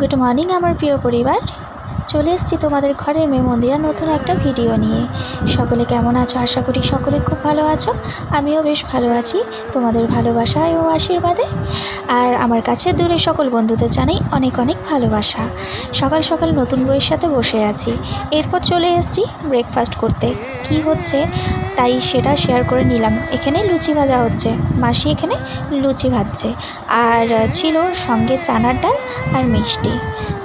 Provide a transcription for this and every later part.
Good morning আমার প্রিয় পরিবার। চলে এসেছি তোমাদের ঘরের মেয়ে মন্দিরা নতুন একটা ভিডিও নিয়ে। সকলে কেমন আছো? আশা করি সকলে খুব ভালো আছো। আমিও বেশ ভালো আছি। তোমাদের ভালোবাসায় ও আশীর্বাদে। আর আমার কাছে দূরে সকল বন্ধুদের জানাই অনেক অনেক ভালোবাসা। সকাল সকাল নতুন বইয়ের সাথে বসে আছি। এরপর চলে এসেছি ব্রেকফাস্ট করতে। কি হচ্ছে? তাই সেটা শেয়ার করে নিলাম। এখানে লুচি ভাজা হচ্ছে। মাসি এখানে লুচি ভাজছে। আর ছিল সঙ্গে চানার ডাল আর মিষ্টি।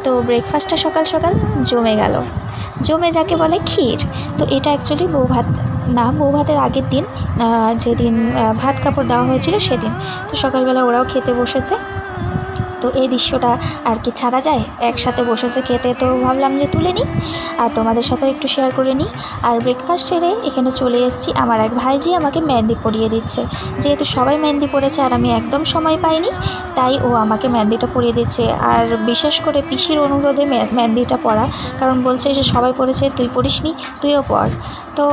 তো ব্রেকফাস্টটা সকাল সকাল জমে গেল। জমে যাকে বলে ক্ষীর। তো এটা অ্যাকচুয়ালি বউ ভাত, না, বউ ভাতের আগের দিন যেদিন ভাত কাপড় দেওয়া হয়েছিল সেদিন। তো সকালবেলা ওরাও খেতে বসেছে। তো এই দৃশ্যটা আর কি ছাড়া যায়? একসাথে বসেছে খেতে তো ভাবলাম যে তুলে নিই। আর তোমাদের সাথেও একটু শেয়ার করে নিই। আর ব্রেকফাস্ট সেরে এখানে চলে এসেছি। আমার এক ভাইজি আমাকে মেহেন্দি পরিয়ে দিচ্ছে। যেহেতু সবাই মেহেন্দি পড়েছে আর আমি একদম সময় পাইনি, তাই ও আমাকে মেহেন্দিটা পরিয়ে দিচ্ছে। আর বিশেষ করে পিসির অনুরোধে মেহেন্দিটা পরা। কারণ বলছে যে সবাই পড়েছে তুই পড়িসনি তুইও পর। তো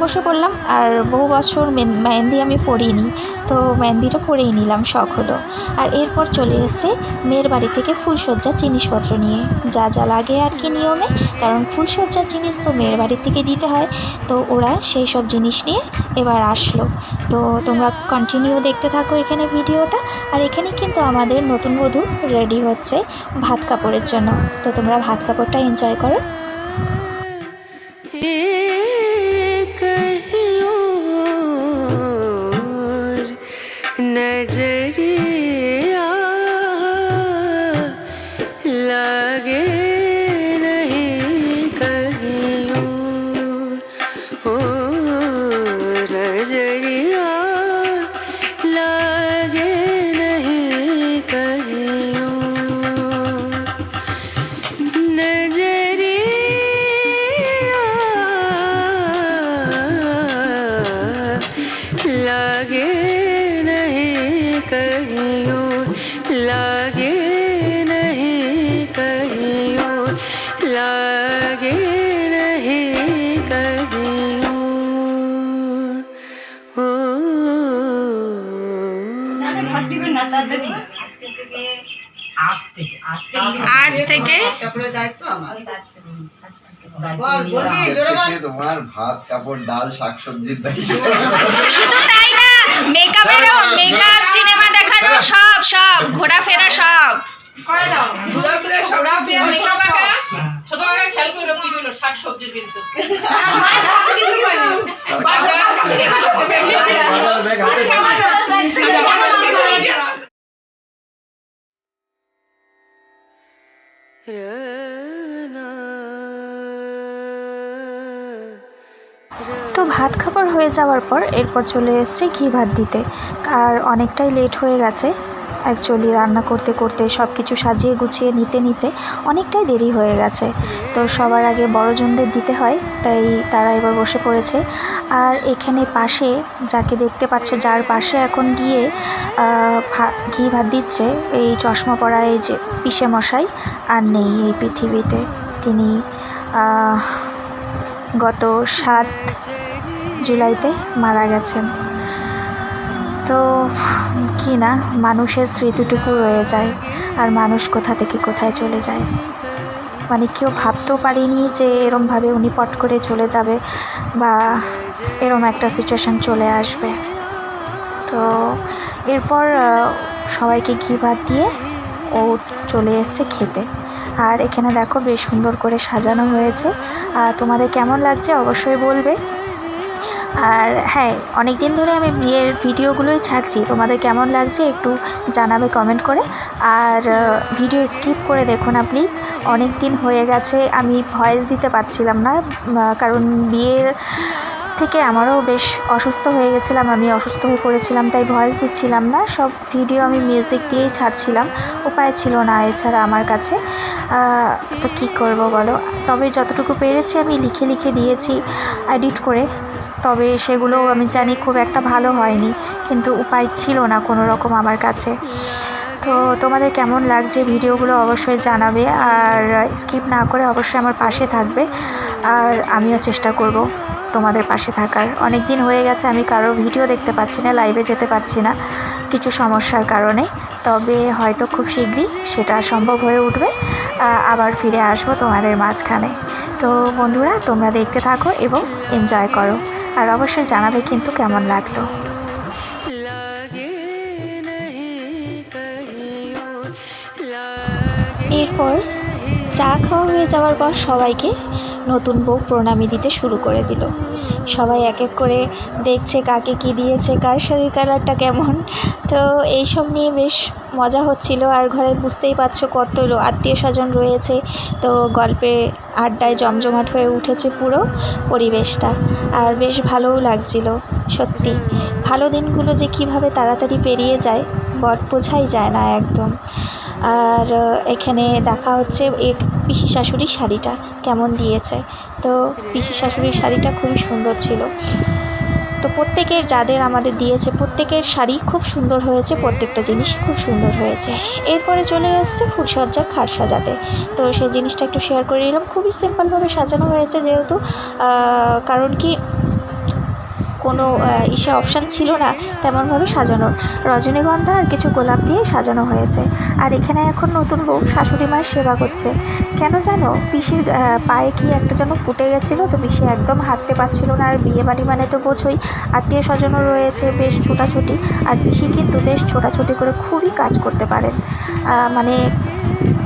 বসে পড়লাম। আর বহু বছর মেহেন্দি আমি পরিনি তো মেহেন্দিটা পরেই নিলাম, শখ হলো। আর এরপর চলে এসছে মেয়ের বাড়ি থেকে ফুলসজ্জার জিনিসপত্র নিয়ে। যা যা লাগে আর কি নিয়মে, কারণ ফুলসজ্জার জিনিস তো মেয়ের বাড়ির থেকে দিতে হয়। তো ওরা সেই সব জিনিস নিয়ে এবার আসলো। তো তোমরা কন্টিনিউ দেখতে থাকো এখানে ভিডিওটা। আর এখানে কিন্তু আমাদের নতুন বধূ রেডি হচ্ছে ভাত কাপড়ের জন্য। তো তোমরা ভাত কাপড়টা এনজয় করো। বল থেকে তোমার ভাত কাপড় ডাল শাকসবজির শুধু তাই না মেকআপেরও মেকআপ সিনেমা দেখানো সব সব ঘোরাফেরা সব করে দাও ঘুরা ফিরে ছোট কাকা খেয়াল করে কি দিল শাক সবজি কিন্তু বাজার তো ভাত খাবার হয়ে যাওয়ার পর এরপর চলে এসেছে ঘি ভাত দিতে। আর অনেকটাই লেট হয়ে গেছে। অ্যাকচুয়ালি রান্না করতে করতে সব কিছু সাজিয়ে গুছিয়ে নিতে নিতে অনেকটাই দেরি হয়ে গেছে। তো সবার আগে বড়জনদের দিতে হয়, তাই তারা এবার বসে পড়েছে। আর এখানে পাশে, যাকে দেখতে পাচ্ছ, যার পাশে এখন গিয়ে ঘি ভাত দিচ্ছে, এই চশমা পরা এই যে পিসে মশাই, আর নেই এই পৃথিবীতে। তিনি গত সাত জুলাইতে মারা গেছেন। তো কি না, মানুষের স্মৃতিটুকু রয়ে যায় আর মানুষ কোথা থেকে কোথায় চলে যায়। মানে কেউ ভাবতেও পারিনি যে এরমভাবে উনি পট করে চলে যাবে বা এরম একটা সিচুয়েশান চলে আসবে। তো, এরপর সবাইকে ঘি ভাত দিয়ে ও চলে এসছে খেতে। আর এখানে দেখো বেশ সুন্দর করে সাজানো হয়েছে। তোমাদের কেমন লাগছে অবশ্যই বলবে। আর হ্যাঁ অনেক দিন ধরে আমি বিয়ের ভিডিওগুলোই ছাড়ছি। তোমাদের কেমন লাগছে একটু জানাবে কমেন্ট করে। আর ভিডিও স্কিপ করে দেখো না প্লিজ অনেক দিন হয়ে গেছে, আমি ভয়েস দিতে পারছিলাম না। কারণ বিয়ের থেকে আমারও বেশ অসুস্থ হয়ে গেছিলাম, আমি অসুস্থ হয়ে পড়েছিলাম, তাই ভয়েস দিচ্ছিলাম না। সব ভিডিও আমি মিউজিক দিয়েই ছাড়ছিলাম, উপায় ছিল না এছাড়া আমার কাছে। তো কী করব বলো? তবে যতটুকু পেরেছি আমি লিখে লিখে দিয়েছি এডিট করে। তবে সেগুলো আমি জানি খুব একটা ভালো হয়নি, কিন্তু উপায় ছিল না কোনো রকম আমার কাছে। তো তোমাদের কেমন লাগছে ভিডিওগুলো অবশ্যই জানাবে, আর স্কিপ না করে অবশ্যই আমার পাশে থাকবে, আর আমিও চেষ্টা করব তোমাদের পাশে থাকার। অনেক দিন হয়ে গেছে, আমি কারও ভিডিও দেখতে পাচ্ছি না লাইভে যেতে পারছি না, কিছু সমস্যার কারণে। তবে হয়তো খুব শীঘ্রই সেটা সম্ভব হয়ে উঠবে আবার ফিরে আসব তোমাদের মাঝখানে। তো বন্ধুরা, তোমরা দেখতে থাকো এবং এনজয় করো। আর অবশ্যই জানাবে কিন্তু কেমন লাগল। এরপর চা খাওয়া হয়ে যাওয়ার পর সবাইকে নতুন বউ প্রণামী দিতে শুরু করে দিল। সবাই এক এক করে দেখছে কাকে কি দিয়েছে, কার শাড়ির কালারটা কেমন। তো এইসব নিয়ে বেশ মজা হচ্ছিল আর ঘরে বুঝতেই পারছ কত আত্মীয় স্বজন রয়েছে। তো গল্পে আড্ডায় জমজমাট হয়ে উঠেছে পুরো পরিবেশটা আর বেশ ভালোও লাগছিল, সত্যি। ভালো দিনগুলো যে কীভাবে তাড়াতাড়ি পেরিয়ে যায়, বট বোঝাই যায় না একদম। আর এখানে দেখা হচ্ছে এক পিসি শাশুড়ির শাড়িটা কেমন দিয়েছে। তো পিসি শাশুড়ির শাড়িটা খুবই সুন্দর ছিল। তো প্রত্যেকের যাদের আমাদের দিয়েছে, প্রত্যেকের শাড়ি খুব সুন্দর হয়েছে, প্রত্যেকটা জিনিস খুব সুন্দর হয়েছে। এরপরে চলে আসছে ফুলসজ্জার খাট সাজাতে। তো সেই জিনিসটা একটু শেয়ার করে নিলাম। খুবই সিম্পলভাবে সাজানো হয়েছে যেহেতু কারণ কি কোনো ইসে অপশান ছিল না তেমনভাবে সাজানোর। রজনীগন্ধা আর কিছু গোলাপ দিয়ে সাজানো হয়েছে। আর এখানে এখন নতুন বউ শাশুড়ি মায়ের সেবা করছে। কেন জানো, পিসির পায়ে কি একটা যেন ফুটে গেছিল, তো পিসি একদম হাঁটতে পারছিল না। আর বিয়ে বাড়ি মানে তো বোঝোই আত্মীয় স্বজনও রয়েছে বেশ ছোটাছুটি। আর পিসি কিন্তু বেশ ছোটাছুটি করে খুবই কাজ করতে পারেন। মানে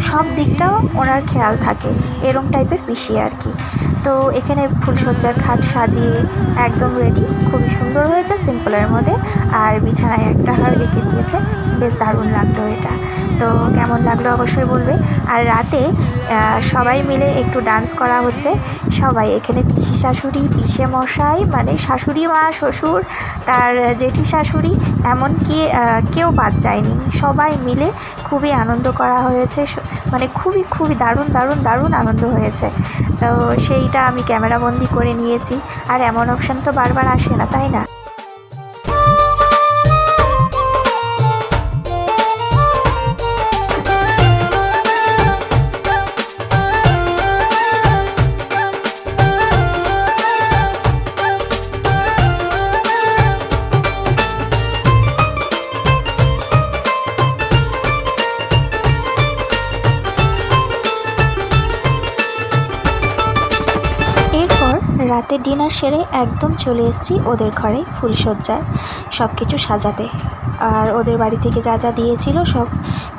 সব দিকটাও ওনার খেয়াল থাকে, এরম টাইপের পিসি আর কি। তো এখানে ফুলসজ্জার খাট সাজিয়ে একদম রেডি খুবই সুন্দর হয়েছে সিম্পলের মধ্যে। আর বিছানায় একটা হার রেখে দিয়েছে, বেশ দারুণ লাগল এটা। তো কেমন লাগল অবশ্যই বলবে। আর রাতে সবাই মিলে একটু ডান্স করা হচ্ছে। সবাই এখানে পিসি শাশুড়ি, পিসে মশাই মানে শাশুড়ি মা, শ্বশুর, তার জেঠি শাশুড়ি, এমনকি কেউ বাদ যায়নি। সবাই মিলে খুবই আনন্দ করা হয়েছে মানে খুবই খুবই দারুণ দারুণ দারুণ আনন্দ হয়েছে। তো সেইটা আমি ক্যামেরাবন্দি করে নিয়েছি। আর এমন অপশান তো বারবার আসে না, তাই না? রাতের ডিনার সেরে একদম চলে এসেছি ওদের ঘরে ফুলসজ্জায় সব কিছু সাজাতে। আর ওদের বাড়ি থেকে যা যা দিয়েছিল সব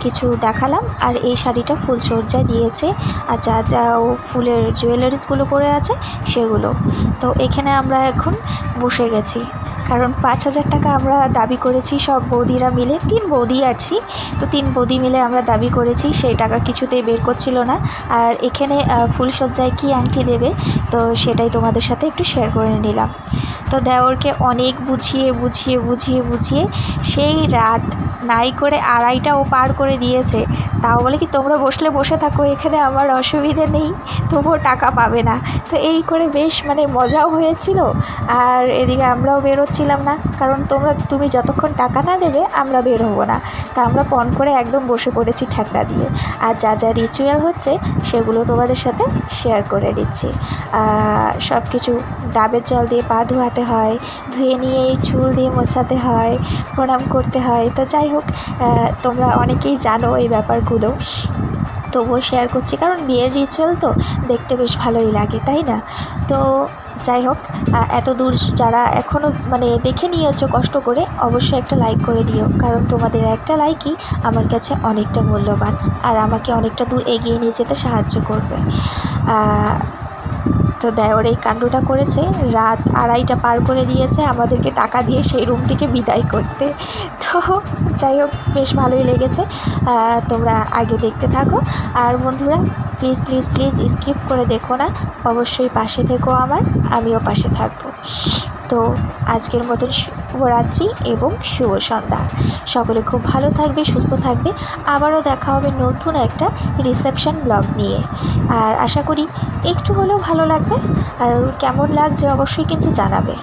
কিছু দেখালাম। আর এই শাড়িটা ফুলসজ্জায় দিয়েছে। আর যা যা ও ফুলের জুয়েলারিসগুলো পরে আছে সেগুলো। তো এখানে আমরা এখন বসে গেছি। কারণ পাঁচ হাজার টাকা আমরা দাবি করেছি, সব বৌদিরা মিলে। তিন বৌদি আছি, তো তিন বৌদি মিলে আমরা দাবি করেছি, সেই টাকা কিছুতেই বের করছিল না। আর এখানে ফুলসজ্জায় কী আংটি দেবে, তো সেটাই তোমাদের সাথে একটু শেয়ার করে নিলাম। তো দেওরকে অনেক বুঝিয়ে বুঝিয়ে বুঝিয়ে বুঝিয়ে সেই রাত নাই করে আড়াইটা ও পার করে দিয়েছে। তাও বলে কি, তোমরা বসলে বসে থাকো, এখানে আমার অসুবিধে নেই, তবুও টাকা পাবে না। তো এই করে বেশ মানে মজাও হয়েছিল, আর এদিকে আমরাও বেরোচ্ছিলাম না, কারণ তোমরা তুমি যতক্ষণ টাকা না দেবে, আমরা বের হব না। তা আমরা পণ করে একদম বসে পড়েছি ঠেকরা দিয়ে। আর যা যা রিচুয়াল হচ্ছে, সেগুলো তোমাদের সাথে শেয়ার করে দিচ্ছি। সব কিছু ডাবের জল দিয়ে পা ধোয়াতে হয়, ধুয়ে নিয়ে চুল দিয়ে মোছাতে হয়, প্রণাম করতে হয়। তো যাই হোক তোমরা অনেকেই জানো এই ব্যাপারগুলো। তবুও শেয়ার করছি, কারণ বিয়ের রিচুয়াল তো দেখতে বেশ ভালোই লাগে, তাই না? তো যাই হোক এত দূর যারা এখনও মানে দেখে নিয়েছো কষ্ট করে, অবশ্যই একটা লাইক করে দিও, কারণ তোমাদের একটা লাইকই আমার কাছে অনেকটা মূল্যবান, আর আমাকে অনেকটা দূর এগিয়ে নিয়ে যেতে সাহায্য করবে। তো দেওর এই কাণ্ডটা করেছে। রাত আড়াইটা পার করে দিয়েছে আমাদেরকে টাকা দিয়ে সেই রুমটিকে বিদায় করতে। তো যাই হোক, বেশ ভালোই লেগেছে। তোমরা আগে দেখতে থাকো। আর বন্ধুরা প্লিজ প্লিজ প্লিজ স্কিপ করে দেখো না। অবশ্যই পাশে থেকো আমার, আমিও পাশে থাকব। তো আজকের মতন শুভরাত্রি এবং শুভ সন্ধ্যা। সকলে খুব ভালো থাকবে, সুস্থ থাকবে। আবারও দেখা হবে নতুন একটা রিসেপশন ব্লগ নিয়ে। আর আশা করি একটু হলেও ভালো লাগবে। আর কেমন লাগছে অবশ্যই কিন্তু জানাবে।